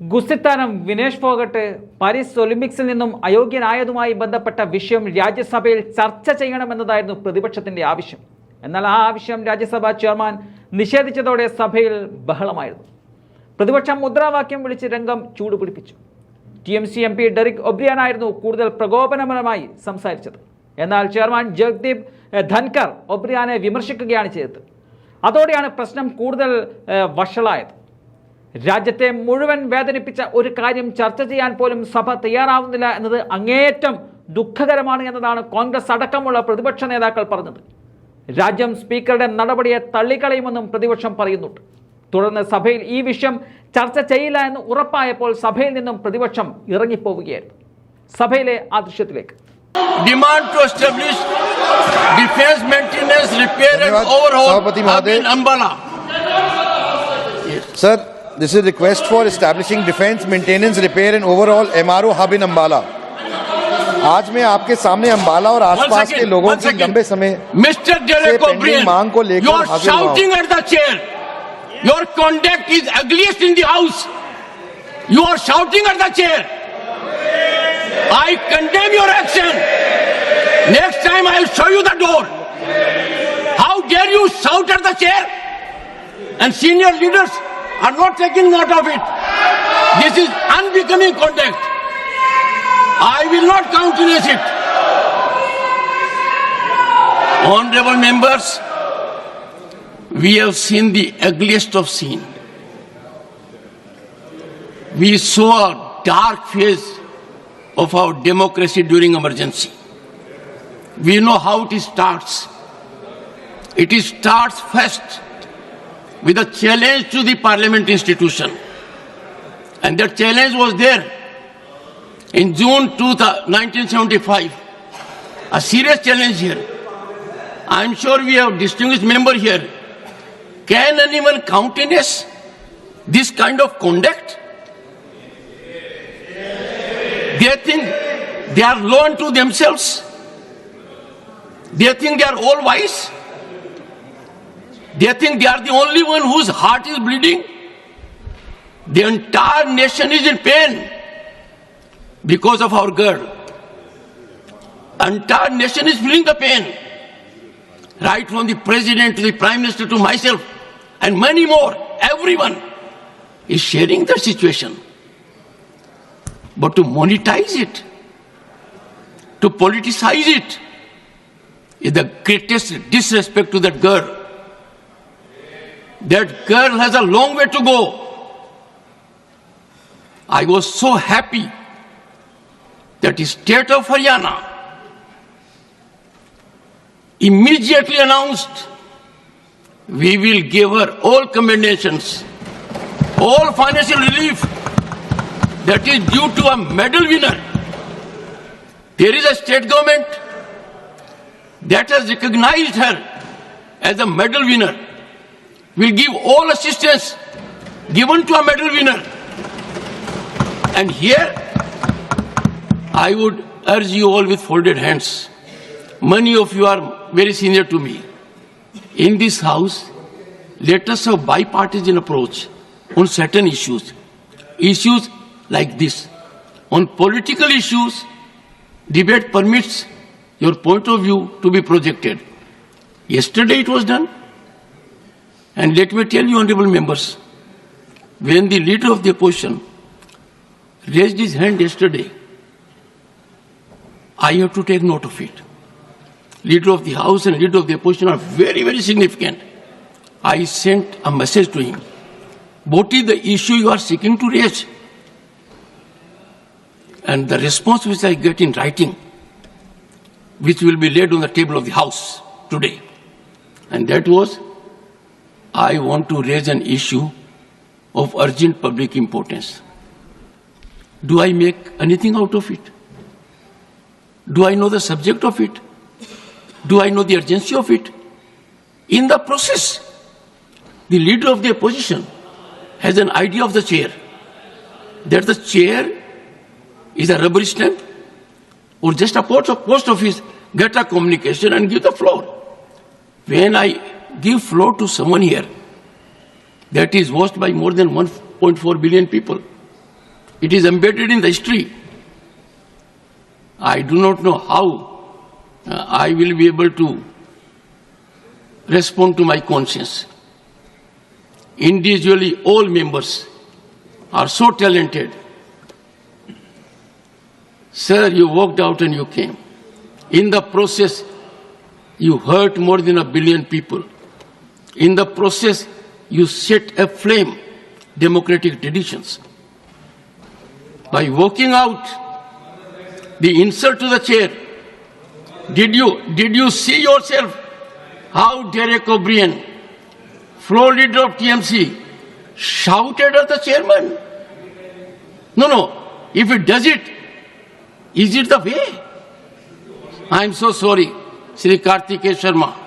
ഗുസ്തിത്താനം Vinesh Phogat Paris ഒളിമ്പിക്സിൽ നിന്നും അയോഗ്യനായതുമായി ബന്ധപ്പെട്ട വിഷയം രാജ്യസഭയിൽ ചർച്ച ചെയ്യണമെന്നതായിരുന്നു പ്രതിപക്ഷത്തിന്റെ ആവശ്യം. എന്നാൽ ആ ആവശ്യം രാജ്യസഭാ ചെയർമാൻ നിഷേധിച്ചതോടെ സഭയിൽ ബഹളമായിരുന്നു. പ്രതിപക്ഷം മുദ്രാവാക്യം വിളിച്ച് രംഗം ചൂടുപിടിപ്പിച്ചു. T M C M P Derek ഒബ്രിയാനായിരുന്നു കൂടുതൽ പ്രകോപനപരമായി സംസാരിച്ചത്. എന്നാൽ ചെയർമാൻ ജഗ്ദീപ് ധൻകർ ഒബ്രിയാനെ വിമർശിക്കുകയാണ് ചെയ്തത്. അതോടെയാണ് പ്രശ്നം കൂടുതൽ വഷളായത്. രാജ്യത്തെ മുഴുവൻ വേദനിപ്പിച്ച ഒരു കാര്യം ചർച്ച ചെയ്യാൻ പോലും സഭ തയ്യാറാവുന്നില്ല എന്നത് അങ്ങേയറ്റം ദുഃഖകരമാണ് എന്നതാണ് കോൺഗ്രസ് അടക്കമുള്ള പ്രതിപക്ഷ നേതാക്കൾ പറഞ്ഞത്. രാജ്യം സ്പീക്കറുടെ നടപടിയെ തള്ളിക്കളയുമെന്നും പ്രതിപക്ഷം പറയുന്നുണ്ട്. തുടർന്ന് സഭയിൽ ഈ വിഷയം ചർച്ച ചെയ്യില്ല എന്ന് ഉറപ്പായപ്പോൾ സഭയിൽ നിന്നും പ്രതിപക്ഷം ഇറങ്ങിപ്പോവുകയായിരുന്നു. സഭയിലെ ആ ദൃശ്യത്തിലേക്ക്. Demand to establish defense maintenance repair and overhaul have been This is a request for establishing defense, maintenance, repair and overall MRO hub in Ambala. आज मैं आपके सामने अंबाला और आसपास के लोगों की लंबे समय मिस्टर डेलेकोब्रियन मांग को लेकर you are shouting at the chair your contact is ugliest in the house you are shouting at the chair I condemn your action next time I show you the door how dare you shout at the chair and senior leaders are not taking note of it. This is unbecoming conduct. I will not countenance it. Honorable members, we have seen the ugliest of scene. We saw a dark phase of our democracy during emergency. We know how it starts. It starts first with a challenge to the parliament institution. And that challenge was there in June 2000 1975. A serious challenge here. I'm sure we have distinguished member here. Can anyone countenance this kind of conduct? They think they are law unto themselves. They think they are all wise. They think they are the only one whose heart is bleeding. The entire nation is in pain because of our girl. Entire nation is feeling the pain. Right from the president to the prime minister to myself and many more, everyone is sharing the situation. But to monetize it, to politicize it, is the greatest disrespect to that girl. That girl has a long way to go. I was so happy that the state of Haryana immediately announced we will give her all commendations, all financial relief that is due to a medal winner. There is a state government that has recognized her as a medal winner. Will give all assistance given to a medal winner. And here, I would urge you all with folded hands. Many of you are very senior to me. In this house, let us have bipartisan approach on certain issues. Issues like this. On political issues, debate permits your point of view to be projected. Yesterday it was done. And let me tell you, honorable members, when the leader of the opposition raised his hand yesterday, I have to take note of it. Leader of the House and leader of the opposition are very, very significant. I sent a message to him. What is the issue you are seeking to raise? And the response which I get in writing, which will be laid on the table of the House today, and that was I want to raise an issue of urgent public importance. Do I make anything out of it? Do I know the subject of it? Do I know the urgency of it? In the process, the leader of the opposition has an idea of the chair. That the chair is a rubber stamp or just a post post office, get a communication and give the floor. When I give floor to someone here that is watched by more than 1.4 billion people, It is embedded in the history. I do not know how uh, I will be able to respond to my conscience. Individually, all members are so talented. Sir, you walked out and you came. In the process, you hurt more than a billion people. In the process, you set aflame democratic traditions. By walking out, the insult to the chair, did you, did you see yourself how Derek O'Brien, floor leader of TMC, shouted at the chairman? No, no. If it does it, is it the way? I am so sorry, Sri Kartikeya Sharma.